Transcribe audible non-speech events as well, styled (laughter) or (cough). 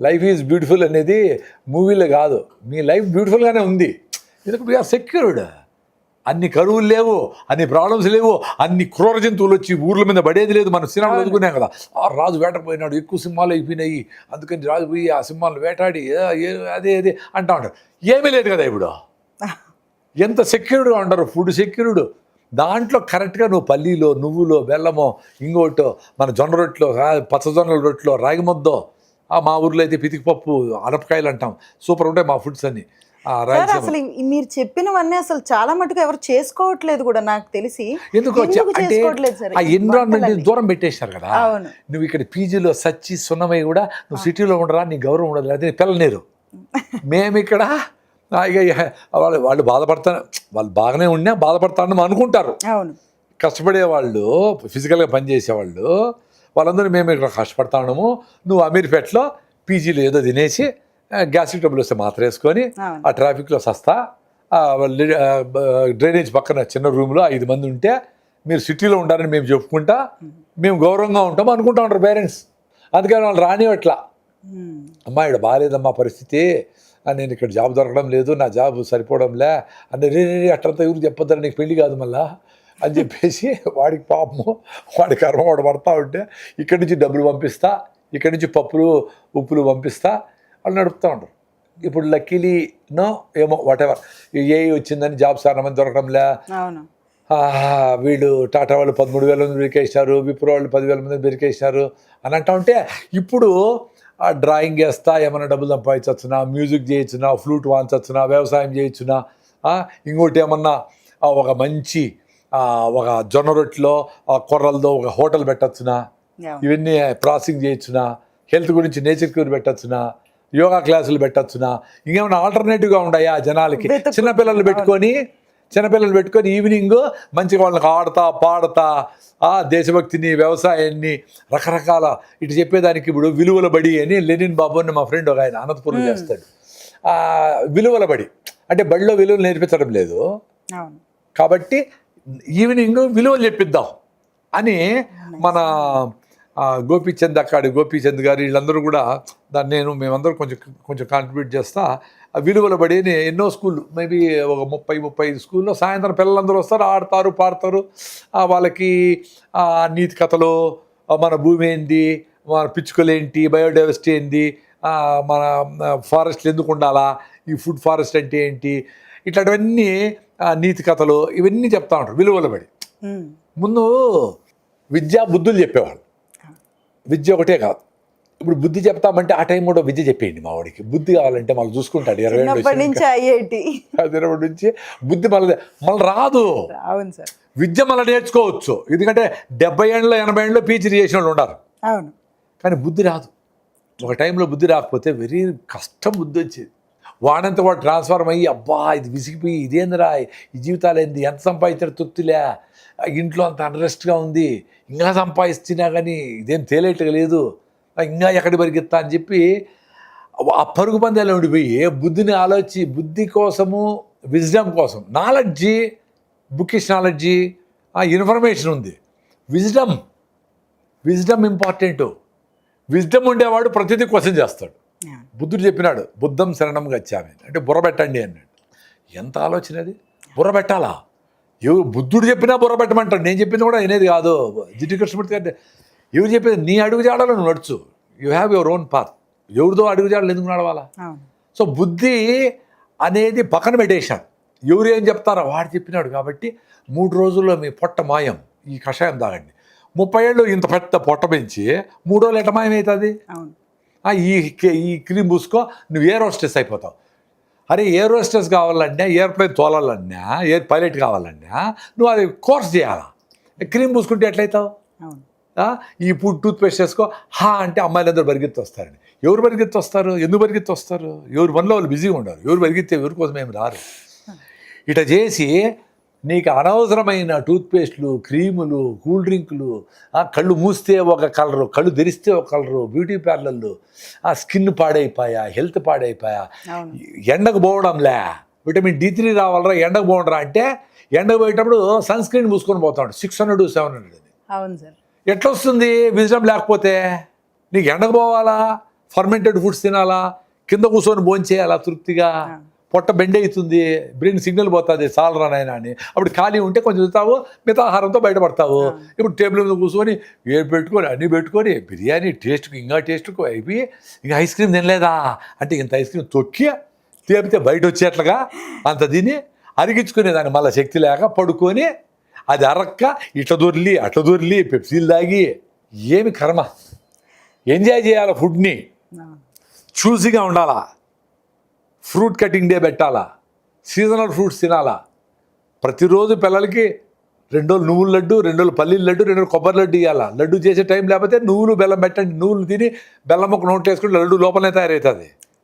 Life is beautiful అనేది మూవీలో కాదు. మీ లైఫ్ బ్యూటిఫుల్గానే ఉంది. ఎందుకంటే వీఆర్ సెక్యూర్డ్ అన్ని కరువులు లేవు అన్ని ప్రాబ్లమ్స్ లేవు అన్ని క్రూర జంతువులు వచ్చి ఊర్ల మీద పడేది లేదు మనం సినిమాలు చదువుకున్నాం కదా. ఆ రాజు వేటపోయినాడు ఎక్కువ సింహాలు అయిపోయినాయి అందుకని రాజు పోయి ఆ సింహాలు వేటాడి "ఏ, ఏ, అదే అదే అంటా ఉంటారు ఏమీ లేదు కదా ఇప్పుడు. (laughs) ఎంత సెక్యూర్డ్గా ఉంటారు? ఫుడ్ సెక్యూర్డ్ దాంట్లో కరెక్ట్గా నువ్వు పల్లీలో నువ్వులో బెల్లమో ఇంకోటో మన జొన్న రొట్టెలో పచ్చజొన్నల రొట్టెలో రాగి ముద్దో మా ఊర్లో అయితే పితికిపప్పు అనపకాయలు అంటాం. సూపర్ ఉంటాయి మా ఫుడ్స్ అన్ని. సార్ అసలు మీరు చెప్పినవన్నీ అసలు చాలా మటుకు ఎవరు చేసుకోవట్లేదు కూడా నాకు తెలిసి. ఎందుకు అంటే ఆ ఎన్విరాన్మెంట్? దూరం పెట్టేశారు కదా. నువ్వు ఇక్కడ పీజీలో సచ్చి సున్నమై కూడా నువ్వు సిటీలో ఉండరా నీ గౌరవం ఉండదు అదే పిల్లనేరు మేము ఇక్కడ ఇక వాళ్ళు వాళ్ళు బాధపడతా వాళ్ళు బాగానే ఉన్నా బాధపడతానని అనుకుంటారు. అవును. కష్టపడే వాళ్ళు ఫిజికల్గా పనిచేసేవాళ్ళు వాళ్ళందరూ మేము ఇక్కడ కష్టపడతాము నువ్వు అమీర్పేటలో పీజీలో ఏదో తినేసి గ్యాస్ట్రిక్ ట్రబుల్ వస్తే మాత్ర వేసుకొని. ఆ ట్రాఫిక్లో సస్తా. డ్రైనేజ్ పక్కన చిన్న రూమ్లో ఐదు మంది ఉంటే మీరు సిటీలో ఉండాలని మేము చెప్పుకుంటా మేము గౌరవంగా ఉంటాం అనుకుంటా ఉంటారు పేరెంట్స్. అందుకని వాళ్ళు రానివట్లా. అమ్మా ఇక్కడ బాగాలేదమ్మా పరిస్థితి. నేను ఇక్కడ జాబ్ దొరకడం లేదు నా జాబ్ సరిపోవడంలే. అంటే రే రే, రే, అట్లంతా ఎవరు చెప్పొద్దని నీకు పెళ్ళి కాదు మళ్ళా. అని చెప్పేసి వాడికి పాపము వాడి కర్మ వాడు పడతా ఉంటే ఇక్కడి నుంచి డబ్బులు పంపిస్తా ఇక్కడి నుంచి పప్పులు ఉప్పులు పంపిస్తా వాళ్ళు నడుపుతూ ఉంటారు ఇప్పుడు లక్కీలీ నో ఏమో వాట్ ఎవర్ ఏ వచ్చిందని జాబ్ చాలా మంది దొరకడంలే వీళ్ళు టాటా వాళ్ళు పదమూడు వేల మంది బెరికేసినారు విప్రో వాళ్ళు పదివేల మంది బెరికేసినారు అని అంటా ఉంటే ఇప్పుడు ఆ డ్రాయింగ్ వేస్తా ఏమైనా డబ్బులు సంపాదించవచ్చునా మ్యూజిక్ చేయొచ్చునా ఫ్లూట్ వాంచవచ్చునా వ్యవసాయం చేయొచ్చునా ఇంకోటి ఏమన్నా ఒక మంచి ఒక జొన్న రొట్టెలో కొర్రలతో ఒక హోటల్ పెట్టచ్చునా. ఇవన్నీ ప్రాసెసింగ్ చేయొచ్చునా హెల్త్ గురించి నేచర్ క్యూర్ పెట్టచ్చునా? యోగా క్లాసులు పెట్టచ్చునా? ఇంకేమైనా ఆల్టర్నేటివ్గా ఉన్నాయా జనాలకి? చిన్నపిల్లలు పెట్టుకొని చిన్నపిల్లలు పెట్టుకొని ఈవినింగ్ మంచిగా వాళ్ళకి ఆడతా పాడతా ఆ దేశభక్తిని వ్యవసాయాన్ని రకరకాల ఇటు చెప్పేదానికి ఇప్పుడు విలువల బడి అని లెనిన్ బాబు అని మా ఫ్రెండ్ ఒక ఆయన అనంతపురం చేస్తాడు. ఆ విలువల బడి. అంటే బడిలో విలువలు నేర్పించడం లేదు. కాబట్టి ఈవినింగ్ విలువలు చెప్పిద్దాం అని మన గోపీచంద్ అక్కాడి గోపీచంద్ గారు వీళ్ళందరూ కూడా దాన్ని నేను మేమందరూ కొంచెం కొంచెం కాంట్రిబ్యూట్ చేస్తా. విలువల బడి అని ఎన్నో స్కూల్ మేబీ ఒక ముప్పై ముప్పై ఐదు స్కూల్లో సాయంత్రం పిల్లలందరూ వస్తారు ఆడతారు పాడతారు. వాళ్ళకి నీతి కథలు మన భూమి ఏంది మన పిచ్చుకలు ఏంటి బయోడైవర్సిటీ ఏంది ఆ, మన ఫారెస్ట్లు ఎందుకు ఉండాలా ఈ ఫుడ్ ఫారెస్ట్ అంటే ఏంటి ఇట్లాంటివన్నీ నీతి కథలు ఇవన్నీ చెప్తా ఉంటారు విలువల ఉమ్. ముందు విద్యా బుద్ధులు చెప్పేవాళ్ళు. విద్య ఒకటే కాదు. ఇప్పుడు బుద్ధి చెప్తామంటే ఆ టైం కూడా విద్య చెప్పేయండి మా వాడికి. బుద్ధి కావాలంటే మళ్ళీ చూసుకుంటాడు ఇరవై నుంచి ఐఐటి. ఇరవై నుంచి బుద్ధి మళ్ళీ మళ్ళీ రాదు. అవును సార్. విద్య మళ్ళీ నేర్చుకోవచ్చు. ఎందుకంటే డెబ్బై ఏళ్ళలో ఎనభై ఏళ్ళలో పీహెచ్డీ చేసిన వాళ్ళు ఉన్నారు. అవును. కానీ బుద్ధి రాదు. ఒక టైంలో బుద్ధి రాకపోతే వెరీ కష్టం బుద్ధి వచ్చేది. వాడంతా వాడు ట్రాన్స్ఫార్మ్ అయ్యి అబ్బా ఇది విసిగిపోయి ఇదేందిరా ఈ జీవితాలు ఏంది ఎంత సంపాదించారు తృప్తిలే ఇంట్లో అంత అన్రెస్ట్గా ఉంది ఇంకా సంపాదిస్తున్నా కానీ ఇదేం తేలేట్టుగా లేదు ఇంకా ఎక్కడి పరిగెత్తా అని చెప్పి ఆ పరుగు పందాలు ఉండిపోయి బుద్ధిని ఆలోచి బుద్ధి కోసము విజ్డమ్ కోసం నాలెడ్జి బుకిష్ నాలెడ్జి ఇన్ఫర్మేషన్ ఉంది. Wisdom wisdom important. విజ్డమ్ ఉండేవాడు ప్రతిదీ క్వశ్చన్ చేస్తాడు. బుద్ధుడు చెప్పినాడు బుద్ధం శరణం గచ్చామి అంటే బుర్ర పెట్టండి అన్నాడు. ఎంత ఆలోచన అది? బుర్ర పెట్టాలా? ఎవరు బుద్ధుడు చెప్పినా బుర్ర పెట్టమంటాడు. నేను చెప్పింది కూడా వినేది కాదు. జిడ్డు కృష్ణమూర్తి గారు ఎవరు చెప్పేది? నీ అడుగు జాడలో నువ్వు నడుచు. You have your own path ఎవరిదో అడుగు జాడలు ఎందుకు నడవాలా? సో బుద్ధి అనేది పక్కన పెట్టేశాడు. ఎవరు ఏం చెప్తారో వాడు చెప్పినాడు కాబట్టి మూడు రోజుల్లో మీ పొట్ట మాయం. ఈ కషాయం తాగండి. ముప్పై ఏళ్ళు ఇంత పెద్ద పొట్ట పెంచి మూడు రోజులు ఎట మాయం అవుతుంది ఈ ఈ క్రీమ్ పూసుకో నువ్వు ఎయిర్ హోస్టెస్ అయిపోతావు. అరే ఎయిర్ హోస్టెస్ కావాలన్నా ఎయిర్ప్లేన్ తోలాలన్నా ఎయిర్ పైలట్ కావాలన్నా నువ్వు అది కోర్స్ చేయాలా? క్రీమ్ పూసుకుంటే ఎట్లయితావు? అవును. ఆ, ఈ ఫుడ్ టూత్ పేస్ట్ చేసుకో హా అంటే అమ్మాయిలందరూ పరిగెత్తి వస్తారని ఎవరు పరిగెత్తి వస్తారు ఎందుకు పరిగెత్తి వస్తారు ఎవరు పనిలో వాళ్ళు బిజీగా ఉండరు. ఎవరు పరిగెత్తే ఎవరి కోసం ఏమి రారు? ఇట చేసి నీకు అనవసరమైన టూత్పేస్ట్లు క్రీములు కూల్ డ్రింకులు ఆ, కళ్ళు మూస్తే ఒక కలరు కళ్ళు తెరిస్తే ఒక కలరు బ్యూటీ పార్లర్లు ఆ స్కిన్ పాడైపోయా హెల్త్ పాడైపోయా. ఎండకు పోవడంలే. విటమిన్ డి త్రీ రావాలరా ఎండకు పోవడరా అంటే ఎండకు పోయేటప్పుడు సన్ స్క్రీన్ మూసుకొని పోతాడు సిక్స్ హండ్రెడ్ సెవెన్ హండ్రెడ్ అవును సార్. ఎట్లా వస్తుంది విజడం లేకపోతే నీకు ఎండకు పోవాలా? ఫర్మెంటెడ్ ఫుడ్స్ తినాలా? కింద కూర్చొని భోంచేయాలా తృప్తిగా? పొట్ట బెండ్ అవుతుంది బ్రెయిన్ సిగ్నల్ పోతుంది చాలరా నాయన అని. అప్పుడు ఖాళీ ఉంటే కొంచెం తింటావు మిగతా ఆహారంతో బయటపడతావు. ఇప్పుడు టేబుల్ మీద కూర్చొని ఏడు పెట్టుకొని అన్నీ పెట్టుకొని బిర్యానీ టేస్ట్ ఇంకా టేస్ట్ అయిపోయి ఇంకా ఐస్ క్రీమ్ తినలేదా? అంటే ఇంత ఐస్ క్రీమ్ తొక్కి తేపితే బయట వచ్చేట్లుగా అంత తిని అరిగించుకునేదాన్ని మళ్ళీ శక్తి లేక పడుకొని అది అరక్క ఇట్లా దొర్లి అట్లా దొర్లి పెప్సీలు తాగి ఏమి కర్మ. ఎంజాయ్ చేయాలి ఫుడ్ని. చూసిగా ఉండాలా. ఫ్రూట్ కటింగ్ డే పెట్టాలా? సీజనల్ ఫ్రూట్స్ తినాలా? ప్రతిరోజు పిల్లలకి రెండు రోజులు నువ్వుల లడ్డు రెండు రోజులు పల్లీల లడ్డు రెండు రోజులు కొబ్బరి లడ్డు ఇవ్వాలా లడ్డు చేసే టైం లేకపోతే నువ్వులు బెల్లం పెట్టండి. నువ్వులు తిని బెల్లం ఒక నోట్ వేసుకుంటే లడ్డు లోపలనే తయారవుతుంది.